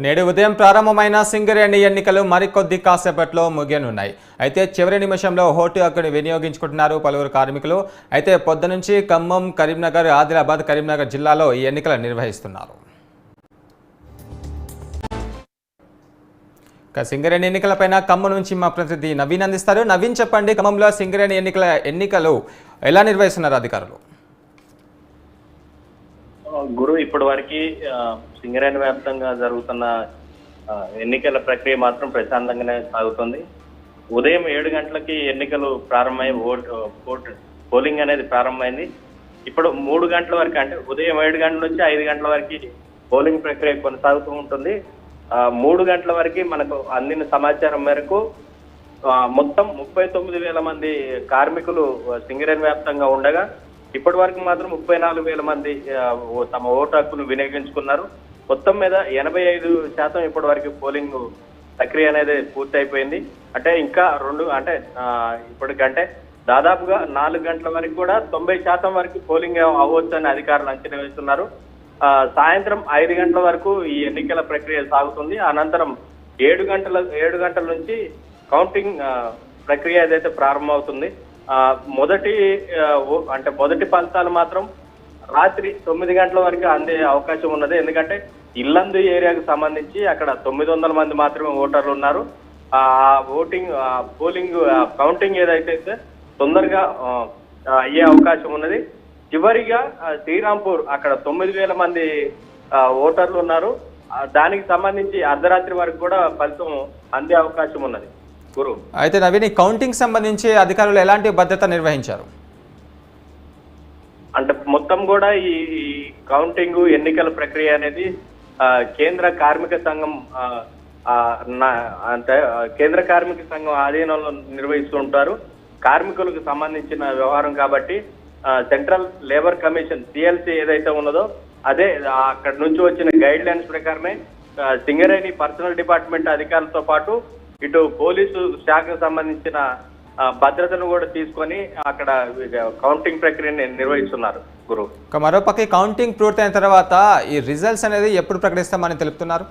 నేడు ఉదయం ప్రారంభమైన సింగరేణి ఎన్నికలు మరికొద్ది కాసేపట్లో ముగియనున్నాయి. అయితే చివరి నిమిషంలో ఓటు హక్కును వినియోగించుకుంటున్నారు పలువురు కార్మికులు. అయితే పొద్దు నుంచి ఖమ్మం కరీంనగర్ ఆదిలాబాద్ కరీంనగర్ జిల్లాలో ఈ ఎన్నికలు నిర్వహిస్తున్నారు. ఇక సింగరేణి ఎన్నికలపైన ఖమ్మం నుంచి మా ప్రతినిధి నవీన్ అందిస్తారు. నవీన్ చెప్పండి ఖమ్మంలో సింగరేణి ఎన్నికల ఎన్నికలు ఎలా నిర్వహిస్తున్నారు అధికారులు? గురు ఇప్పటి వరకు సింగరేణి వ్యాప్తంగా జరుగుతున్న ఎన్నికల ప్రక్రియ మాత్రం ప్రశాంతంగానే సాగుతుంది. ఉదయం ఏడు గంటలకి ఎన్నికలు ప్రారంభమై ఓటు ఓటు పోలింగ్ అనేది ప్రారంభమైంది. ఇప్పుడు మూడు గంటల వరకు అంటే ఉదయం ఏడు గంటల నుంచి ఐదు గంటల వరకు పోలింగ్ ప్రక్రియ కొనసాగుతూ ఉంటుంది. మూడు గంటల వరకు మనకు అందిన సమాచారం మేరకు మొత్తం ముప్పై తొమ్మిది వేల మంది కార్మికులు సింగరేణి వ్యాప్తంగా ఉండగా ఇప్పటి వరకు మాత్రం ముప్పై నాలుగు వేల మంది తమ ఓటు హక్కును వినియోగించుకున్నారు. మొత్తం మీద ఎనభై ఐదు శాతం ఇప్పటి వరకు పోలింగ్ ప్రక్రియ అనేది పూర్తయిపోయింది. అంటే ఇంకా రెండు అంటే ఇప్పటికంటే దాదాపుగా నాలుగు గంటల వరకు కూడా తొంభై శాతం వరకు పోలింగ్ అవ్వచ్చు అని అధికారులు అంచనా వేస్తున్నారు. సాయంత్రం ఐదు గంటల వరకు ఈ ఎన్నికల ప్రక్రియ సాగుతుంది. అనంతరం ఏడు గంటల ఏడు గంటల నుంచి కౌంటింగ్ ప్రక్రియ ఏదైతే ప్రారంభమవుతుంది మొదటి అంటే మొదటి ఫలితాలు మాత్రం రాత్రి తొమ్మిది గంటల వరకు అందే అవకాశం ఉన్నది. ఎందుకంటే ఇల్లందు ఏరియాకు సంబంధించి అక్కడ తొమ్మిది వందల మంది మాత్రమే ఓటర్లు ఉన్నారు. ఆ ఓటింగ్ పోలింగ్ కౌంటింగ్ ఏదైతే తొందరగా అయ్యే అవకాశం ఉన్నది. చివరిగా శ్రీరాంపూర్ అక్కడ తొమ్మిది వేల మంది ఓటర్లు ఉన్నారు. దానికి సంబంధించి అర్ధరాత్రి వరకు కూడా ఫలితం అందే అవకాశం ఉన్నది. అయితే నవీన్ ఈ కౌంటింగ్ సంబంధించి అధికారులు ఎలాంటి భద్రత నిర్వహించారు? అంటే మొత్తం కూడా ఈ కౌంటింగ్ ఎన్నికల ప్రక్రియ అనేది కేంద్ర కార్మిక సంఘం అంటే కేంద్ర కార్మిక సంఘం ఆధీనంలో నిర్వహిస్తూ ఉంటారు. కార్మికులకు సంబంధించిన వ్యవహారం కాబట్టి సెంట్రల్ లేబర్ కమిషన్ సిఎల్సి ఏదైతే ఉన్నదో అదే అక్కడ నుంచి వచ్చిన గైడ్ లైన్స్ ప్రకారమే సింగరేణి పర్సనల్ డిపార్ట్మెంట్ అధికారులతో పాటు ఇటు పోలీసు శాఖకు సంబంధించిన భద్రతను కూడా తీసుకొని అక్కడ కౌంటింగ్ ప్రక్రియని నిర్వహిస్తున్నారు గురు మరోపక్క కౌంటింగ్ పూర్తయిన తర్వాత ఈ రిజల్ట్స్ అనేది ఎప్పుడు ప్రకటిస్తామని తెలుపుతున్నారు?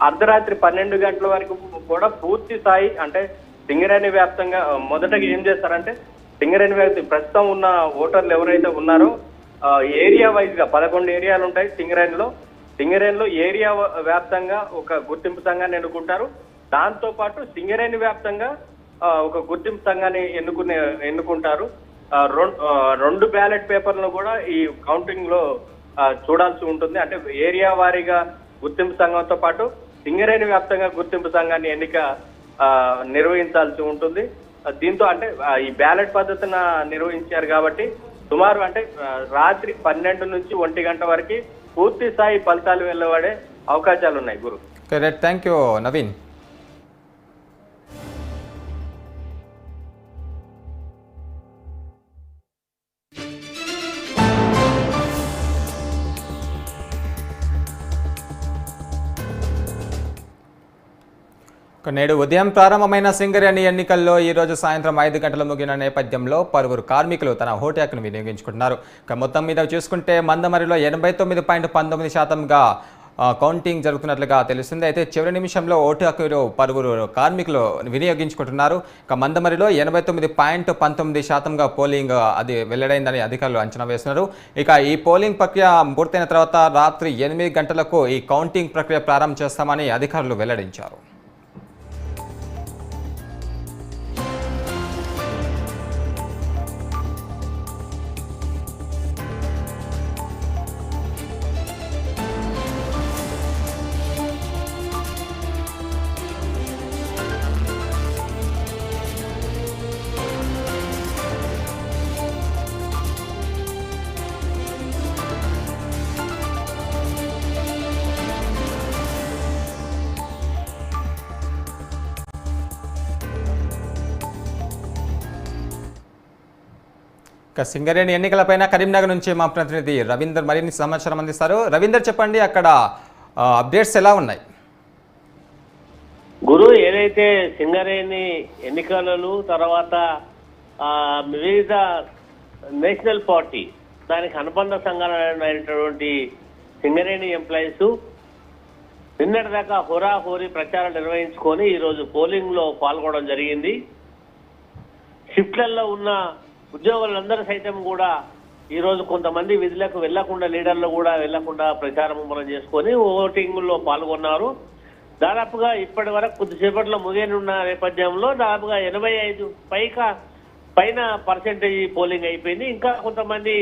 అర్ధరాత్రి పన్నెండు గంటల వరకు కూడా పూర్తి స్థాయి అంటే సింగరేణి వ్యాప్తంగా మొదటగా ఏం చేస్తారంటే సింగరేణి వ్యాప్తి ప్రస్తుతం ఉన్న ఓటర్లు ఎవరైతే ఉన్నారో ఏరియా వైజ్గా పదకొండు ఏరియాలు ఉంటాయి సింగరేణిలో. సింగరేణిలో ఏరియా వ్యాప్తంగా ఒక గుర్తింపు సంఘాన్ని ఎన్నుకుంటారు. దాంతో పాటు సింగరేణి వ్యాప్తంగా ఒక గుర్తింపు సంఘాన్ని ఎన్నుకునే ఎన్నుకుంటారు. రెండు బ్యాలెట్ పేపర్లను కూడా ఈ కౌంటింగ్లో చూడాల్సి ఉంటుంది. అంటే ఏరియా వారీగా గుర్తింపు సంఘంతో పాటు సింగరేణి వ్యాప్తంగా గుర్తింపు సంఘాన్ని ఎన్నిక నిర్వహించాల్సి ఉంటుంది. దీంతో అంటే ఈ బ్యాలెట్ పద్ధతిన నిర్వహించారు కాబట్టి సుమారు అంటే రాత్రి పన్నెండు నుంచి ఒంటి గంట వరకు పూర్తి స్థాయి ఫలితాలు వెళ్ళబడే అవకాశాలు ఉన్నాయి గురు. రైట్ థ్యాంక్ యూ నవీన్ నేడు ఉదయం ప్రారంభమైన సింగరేణి ఎన్నికల్లో ఈ రోజు సాయంత్రం ఐదు గంటల ముగిన నేపథ్యంలో పలువురు కార్మికులు తన హోటాక్ను వినియోగించుకుంటున్నారు. ఇక మొత్తం మీద చూసుకుంటే మందమరిలో ఎనభై తొమ్మిది పాయింట్ పంతొమ్మిది శాతంగా కౌంటింగ్ జరుగుతున్నట్లుగా తెలుస్తుంది అయితే చివరి నిమిషంలో ఓటు హక్కులు పలువురు కార్మికులు వినియోగించుకుంటున్నారు. ఇక మందమరిలో ఎనభై తొమ్మిది పాయింట్ పంతొమ్మిది శాతంగా పోలింగ్ అది వెల్లడైందని అధికారులు అంచనా వేస్తున్నారు. ఇక ఈ పోలింగ్ ప్రక్రియ పూర్తయిన తర్వాత రాత్రి ఎనిమిది గంటలకు ఈ కౌంటింగ్ ప్రక్రియ ప్రారంభం చేస్తామని అధికారులు వెల్లడించారు. ఇక సింగరేణి ఎన్నికలపైన కరీంనగర్ నుంచి మా ప్రతినిధి రవీందర్ మరిన్ని సమాచారం అందిస్తారు. రవీందర్ చెప్పండి అక్కడ అప్డేట్స్ ఎలా ఉన్నాయి? గురు ఏదైతే సింగరేణి ఎన్నికలను తర్వాత వివిధ నేషనల్ పార్టీ దానికి అనుబంధ సంఘాలైనటువంటి సింగరేణి ఎంప్లాయీస్ నిన్నటిదాకా హోరా హోరీ ప్రచారం నిర్వహించుకొని ఈరోజు పోలింగ్లో పాల్గొనడం జరిగింది. షిఫ్ట్లలో ఉన్న ఉద్యోగులందరూ సైతం కూడా ఈ రోజు కొంతమంది విధులకు వెళ్ళకుండా లీడర్లు కూడా వెళ్ళకుండా ప్రచారం మనం చేసుకొని ఓటింగ్లో పాల్గొన్నారు. దాదాపుగా ఇప్పటి వరకు కొద్దిసేపట్లో ముగియనున్న నేపథ్యంలో దాదాపుగా ఎనభై ఐదు పైగా పైన పర్సెంటేజ్ పోలింగ్ అయిపోయింది. ఇంకా కొంతమంది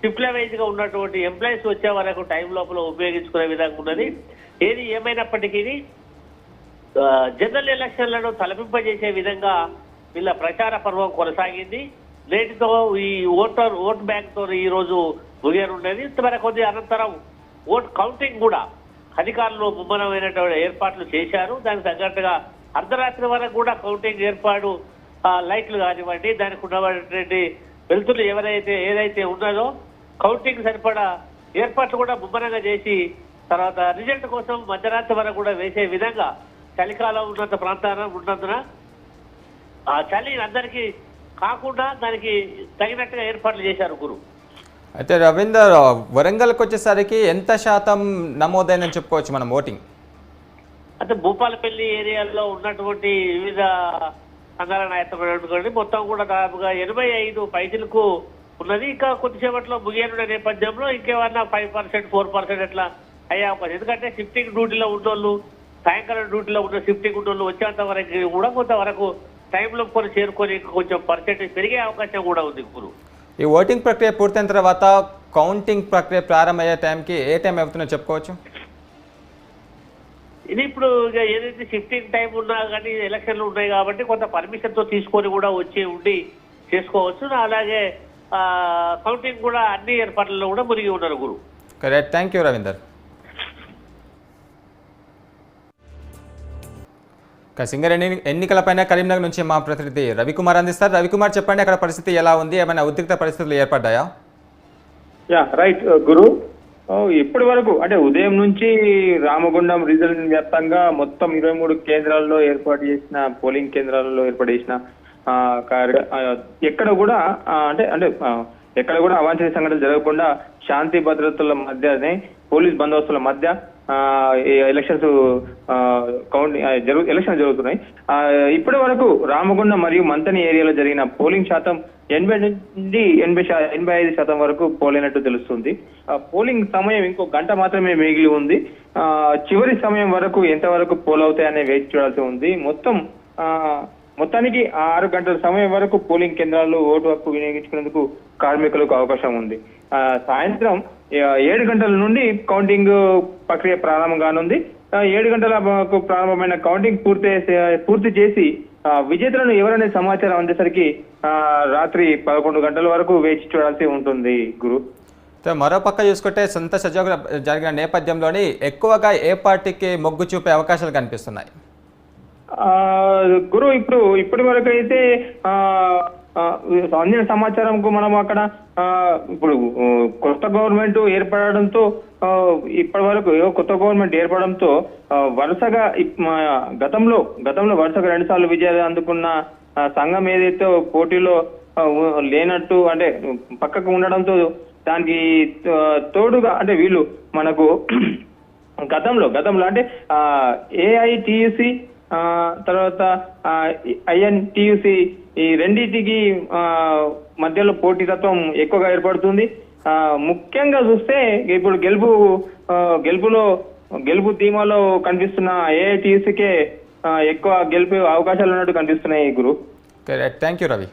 షిఫ్ట్ల వైజ్గా ఉన్నటువంటి ఎంప్లాయీస్ వచ్చే వరకు టైం లోపల ఉపయోగించుకునే విధంగా ఉన్నది. ఏది ఏమైనప్పటికీ జనరల్ ఎలక్షన్లను తలపింపజేసే విధంగా వీళ్ళ ప్రచార పర్వం కొనసాగింది. నేటితో ఈ ఓటర్ ఓట్ బ్యాంక్తో ఈ రోజు ముగియనున్నది మరి కొద్ది అనంతరం ఓట్ కౌంటింగ్ కూడా అధికారులు ముమ్మరమైనటువంటి ఏర్పాట్లు చేశారు. దానికి తగ్గట్టుగా అర్ధరాత్రి వరకు కూడా కౌంటింగ్ ఏర్పాటు లైట్లు కానివ్వండి దానికి ఉన్నటువంటి వెలుతురు ఎవరైతే ఏదైతే ఉన్నదో కౌంటింగ్ సరిపడా ఏర్పాట్లు కూడా ముమ్మరంగా చేసి తర్వాత రిజల్ట్ కోసం మధ్యరాత్రి వరకు కూడా వేసే విధంగా చలికాలం ఉన్నంత ప్రాంతాన ఉన్నందున ఆ చలి అందరికీ కాకుండా దానికి తగినట్టుగా ఏర్పాట్లు చేశారు గురు అయితే రవీందర్ వరంగల్కి వచ్చేసరికి ఎంత శాతం నమోదైందని చెప్పుకోవచ్చు మనం ఓటింగ్? అంటే భూపాలపల్లి ఏరియాలో ఉన్నటువంటి వివిధ సంఘాల నాయకత్వం మొత్తం కూడా దాదాపుగా ఎనభై ఐదు పైసలకు ఉన్నది. ఇంకా కొద్దిసేపట్లో ముగియనున్న నేపథ్యంలో ఇంకేమన్నా ఫైవ్ పర్సెంట్ ఫోర్ పర్సెంట్ అట్లా అయ్యే అవకాశం ఎందుకంటే షిఫ్టింగ్ డ్యూటీలో ఉన్నోళ్ళు సాయంకాలం డ్యూటీలో ఉన్న షిఫ్టింగ్ ఉన్నోళ్ళు వచ్చేంత వరకు కూడా కొంతవరకు టైంలో కొన్ని చేరుకొని కొంచెం పర్సెంటేజ్ పెరిగే అవకాశం కూడా ఉంది గురు ఈ ఓటింగ్ ప్రక్రియ పూర్తయిన తర్వాత కౌంటింగ్ ప్రక్రియ ప్రారంభమయ్యే టైంకి ఏ టైం అవుతుందో చెప్పుకోవచ్చు? ఇది ఇప్పుడు ఇక ఏదైతే షిఫ్టింగ్ టైం ఉన్నా కానీ ఎలక్షన్లు ఉన్నాయి కాబట్టి కొంత పర్మిషన్తో తీసుకొని కూడా వచ్చి ఉండి చేసుకోవచ్చు. అలాగే కౌంటింగ్ కూడా అన్ని ఏర్పాట్లలో కూడా మునిగి ఉన్నారు గురు. కరెక్ట్ థ్యాంక్ యూ రవీందర్ ఇక సింగరేణి ఎన్నికలపైన కరీంనగర్ నుంచి మా ప్రతినిధి రవికుమార్ అందిస్తారు. రవికుమార్ చెప్పండి అక్కడ పరిస్థితి ఎలా ఉంది? ఏమైనా ఉద్రిక్త పరిస్థితులు ఏర్పడ్డాయా? యా రైట్ uh, గురు. ఇప్పటి వరకు అంటే ఉదయం నుంచి రామగుండం రీజన్ వ్యాప్తంగా మొత్తం ఇరవై మూడు కేంద్రాల్లో ఏర్పాటు చేసిన పోలింగ్ కేంద్రాలలో ఏర్పాటు చేసిన కార్య- ఎక్కడ కూడా అంటే అంటే ఎక్కడ కూడా అవాంఛనీయ సంఘటనలు జరగకుండా శాంతి భద్రతల మధ్యనే పోలీస్ బందోబస్తుల మధ్య ఎలక్షన్స్ కౌంట్ జరుగు ఎలక్షన్ జరుగుతున్నాయి. ఆ, ఇప్పటి వరకు రామగుండం మరియు మంతని ఏరియాలో జరిగిన పోలింగ్ శాతం ఎనభై నుండి ఎనభై ఎనభై ఐదు శాతం వరకు పోలైనట్టు తెలుస్తుంది. ఆ, పోలింగ్ సమయం ఇంకో గంట మాత్రమే మిగిలి ఉంది. ఆ, చివరి సమయం వరకు ఎంతవరకు పోల్ అవుతాయనే వేచి చూడాల్సి ఉంది. మొత్తం ఆ, మొత్తానికి ఆరు గంటల సమయం వరకు పోలింగ్ కేంద్రాల్లో ఓటు హక్కు వినియోగించుకునేందుకు కార్మికులకు అవకాశం ఉంది. సాయంత్రం ఏడు గంటల నుండి కౌంటింగ్ ప్రక్రియ ప్రారంభం కానుంది. ఏడు గంటలకు ప్రారంభమైన కౌంటింగ్ పూర్తి పూర్తి చేసి విజేతలను ఎవరనే సమాచారం అందేసరికి రాత్రి పదకొండు గంటల వరకు వేచి చూడాల్సి ఉంటుంది గురు. అయితే మరో పక్క చూసుకుంటే సొంత సజోగుల జరిగిన నేపథ్యంలోని ఎక్కువగా ఏ పార్టీకి మొగ్గు చూపే అవకాశాలు కనిపిస్తున్నాయి? ఆ, గురు ఇప్పుడు ఇప్పటి వరకు అయితే అందిన సమాచారంకు మనం అక్కడ ఇప్పుడు కొత్త గవర్నమెంట్ ఏర్పడడంతో ఇప్పటి వరకు కొత్త గవర్నమెంట్ ఏర్పడడంతో వరుసగా గతంలో గతంలో వరుసగా రెండుసార్లు విజయాలు అందుకున్న సంఘం ఏదైతే పోటీలో లేనట్టు అంటే పక్కకు ఉండడంతో దానికి తోడుగా అంటే వీళ్ళు మనకు గతంలో గతంలో అంటే ఏఐటిసి తర్వాత ఐఎన్టీయుసి ఈ రెండింటికి మధ్యలో పోటీతత్వం ఎక్కువగా ఏర్పడుతుంది. ఆ, ముఖ్యంగా చూస్తే ఇప్పుడు గెలుపు గెలుపులో గెలుపు ధీమాలో కనిపిస్తున్న ఏఐటియుసికే ఎక్కువ గెలిపే అవకాశాలు ఉన్నట్టు కనిపిస్తున్నాయి గురు. Thank you Ravi